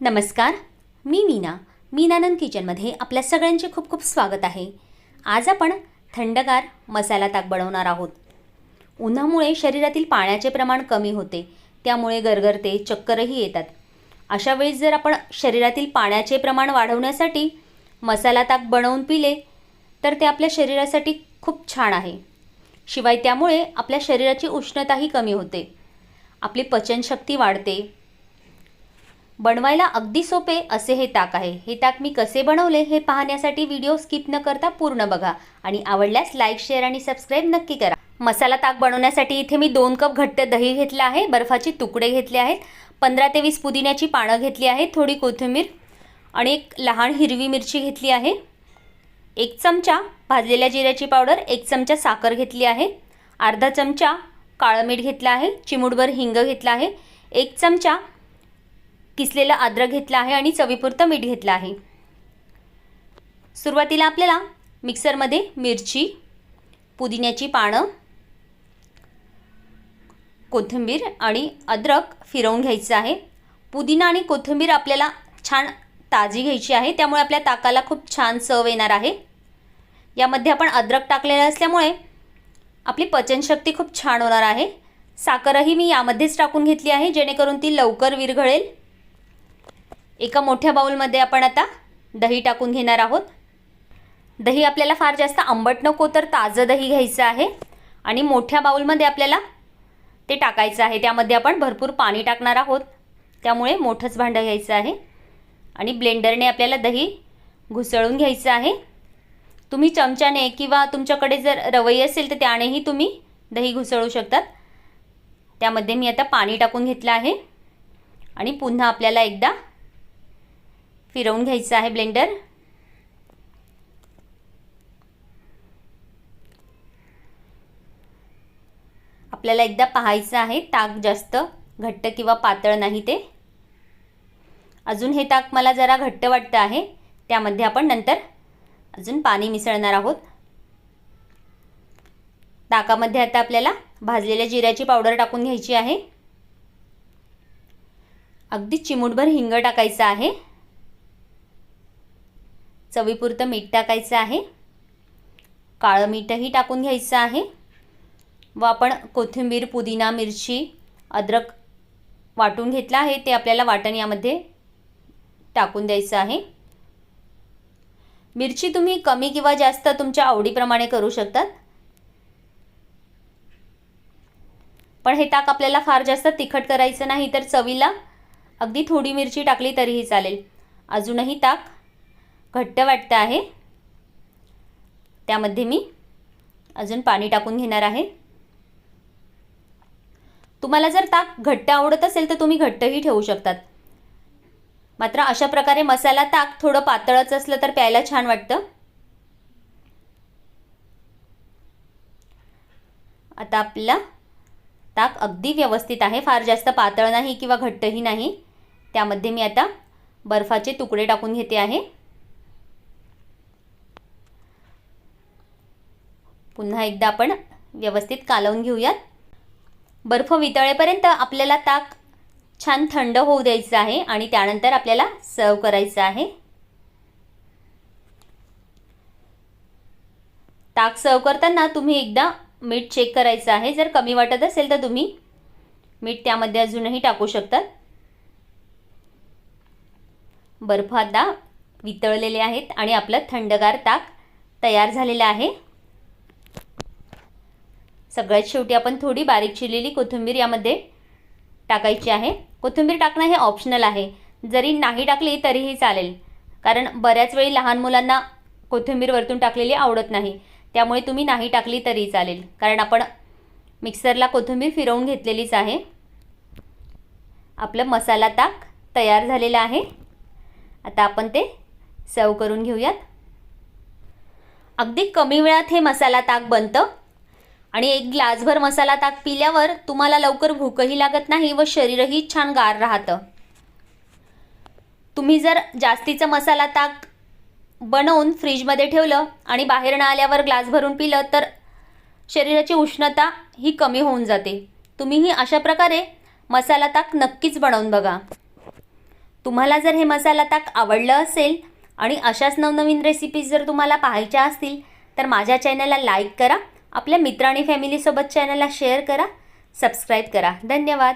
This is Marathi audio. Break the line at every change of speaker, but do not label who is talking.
नमस्कार मी मीना. मीनानंद किचनमध्ये आपल्या सगळ्यांचे खूप खूप स्वागत आहे. आज आपण थंडगार मसाला ताक बनवणार आहोत. उन्हामुळे शरीरातील पाण्याचे प्रमाण कमी होते त्यामुळे गरगरते चक्करही येतात. अशा वेळेस जर आपण शरीरातील पाण्याचे प्रमाण वाढवण्यासाठी मसाला ताक बनवून पिले तर ते आपल्या शरीरासाठी खूप छान आहे. शिवाय त्यामुळे आपल्या शरीराची उष्णताही कमी होते. आपली पचनशक्ती वाढते बनवायला अगदी सोपे असे हे ताक आहे. हे ताक मी कसे बनवले हे पाहण्यासाठी व्हिडिओ स्किप न करता पूर्ण बघा आणि आवडल्यास लाईक शेअर आणि सबस्क्राईब नक्की करा. मसाला ताक बनवण्यासाठी इथे मी दोन कप घट्ट दही घेतलं आहे बर्फाचे तुकडे घेतले आहेत पंधरा ते वीस पुदिन्याची पानं घेतली आहेत थोडी कोथिंबीर आणि एक लहान हिरवी मिरची घेतली आहे एक चमचा भाजलेल्या जिऱ्याची पावडर एक चमचा साखर घेतली आहे अर्धा चमचा काळं मीठ घेतलं आहे चिमूटभर हिंग घेतला आहे एक चमचा किसलेलं अद्रक घेतलं आहे आणि चवीपुरतं मीठ घेतलं आहे. सुरुवातीला आपल्याला मिक्सरमध्ये मिरची पुदिन्याची पानं कोथिंबीर आणि अद्रक फिरवून घ्यायचं आहे. पुदिना आणि कोथिंबीर आपल्याला छान ताजी घ्यायची आहे त्यामुळे आपल्या ताकाला खूप छान चव येणार आहे. यामध्ये आपण अद्रक टाकलेलं असल्यामुळे आपली पचनशक्ती खूप छान होणार आहे. साखरही मी यामध्येच टाकून घेतली आहे जेणेकरून ती लवकर विरघळेल. एका मोठ्या बाऊलमध्ये आपण आता दही टाकून घेणार आहोत. दही आपल्याला फार जास्त आंबट नको तर ताजं दही घ्यायचं आहे. आणि मोठ्या बाऊलमध्ये आपल्याला ते टाकायचं आहे. त्यामध्ये आपण भरपूर पाणी टाकणार आहोत. त्यामुळे मोठंच भांडं घ्यायचं आहे. आणि ब्लेंडरने आपल्याला दही घुसळून घ्यायचं आहे. तुम्ही चमच्याने किंवा तुमच्याकडे जर रवई असेल तर त्यानेही तुम्ही दही घुसळू शकतात. त्यामध्ये मी आता पाणी टाकून घेतलं आहे. आणि पुन्हा आपल्याला एकदा फिरवून घ्यायचं आहे ब्लेंडर. आपल्याला एकदा पाहायचं आहे ताक जास्त घट्ट किंवा पातळ नाही ते. अजून हे ताक मला जरा घट्ट वाटतं आहे त्यामध्ये आपण नंतर अजून पाणी मिसळणार आहोत. ताकामध्ये आता आपल्याला भाजलेल्या जिऱ्याची पावडर टाकून घ्यायची आहे. अगदी चिमूटभर हिंग टाकायचं आहे. चवीपुरतं मीठ टाकायचं आहे. काळं मीठही टाकून घ्यायचं आहे. व आपण कोथिंबीर पुदिना मिरची अद्रक वाटून घेतलं आहे. ते आपल्याला वाटण यामध्ये टाकून द्यायचं आहे. मिरची तुम्ही कमी किंवा जास्त तुमच्या आवडीप्रमाणे करू शकतात. पण हे ताक आपल्याला फार जास्त तिखट करायचं नाही तर चवीला अगदी थोडी मिरची टाकली तरीही चालेल. अजूनही ताक घट्ट वाटतं आहे. त्यामध्ये मी अजून पाणी टाकून घेणार आहे. तुम्हाला जर ताक घट्ट आवडत असेल तर तुम्ही घट्टही ठेवू शकतात. मात्र अशा प्रकारे मसाला ताक थोडं पातळच असलं तर प्यायला छान वाटतं. आता आपला ताक अगदी व्यवस्थित आहे. फार जास्त पातळ नाही किंवा घट्टही नाही. त्यामध्ये मी आता बर्फाचे तुकडे टाकून घेते आहे. पुन्हा एकदा आपण व्यवस्थित कालवून घेऊयात. बर्फ वितळेपर्यंत आपल्याला ताक छान थंड होऊ द्यायचं आहे आणि त्यानंतर आपल्याला सर्व करायचं आहे. ताक सर्व करताना तुम्ही एकदा मीठ चेक करायचं आहे. जर कमी वाटत असेल तर तुम्ही मीठ त्यामध्ये अजूनही टाकू शकतात. बर्फ आता वितळलेले आहेत आणि आपलं थंडगार ताक तयार झालेलं आहे. सगळ्यात शेवटी आपण थोडी बारीक चिरलेली कोथिंबीर यामध्ये टाकायची आहे. कोथिंबीर टाकणं हे ऑप्शनल आहे. जरी नाही टाकली तरीही चालेल. कारण बऱ्याच वेळी लहान मुलांना कोथिंबीर वरतून टाकलेली आवडत नाही. त्यामुळे तुम्ही नाही टाकली तरी चालेल. कारण आपण मिक्सरला कोथिंबीर फिरवून घेतलेलीच आहे. आपलं मसाला ताक तयार झालेलं आहे. आता आपण ते सर्व करून घेऊयात. अगदी कमी वेळात हे मसाला ताक बनतं. आणि एक ग्लासभर मसाला ताक पिल्यावर तुम्हाला लवकर भूकही लागत नाही व शरीरही छान गार राहतं. तुम्ही जर जास्तीचं मसाला ताक बनवून फ्रीजमध्ये ठेवलं आणि बाहेर न आल्यावर ग्लास भरून पिलं तर शरीराची उष्णता ही कमी होऊन जाते. तुम्हीही अशा प्रकारे मसाला ताक नक्कीच बनवून बघा. तुम्हाला जर हे मसाला ताक आवडलं असेल आणि अशाच नवनवीन रेसिपीज जर तुम्हाला पाहायच्या असतील तर माझ्या चॅनलला लाईक करा आपल्या मित्र आणि फॅमिलीसोबत चॅनलला शेअर करा. सबस्क्राईब करा. धन्यवाद.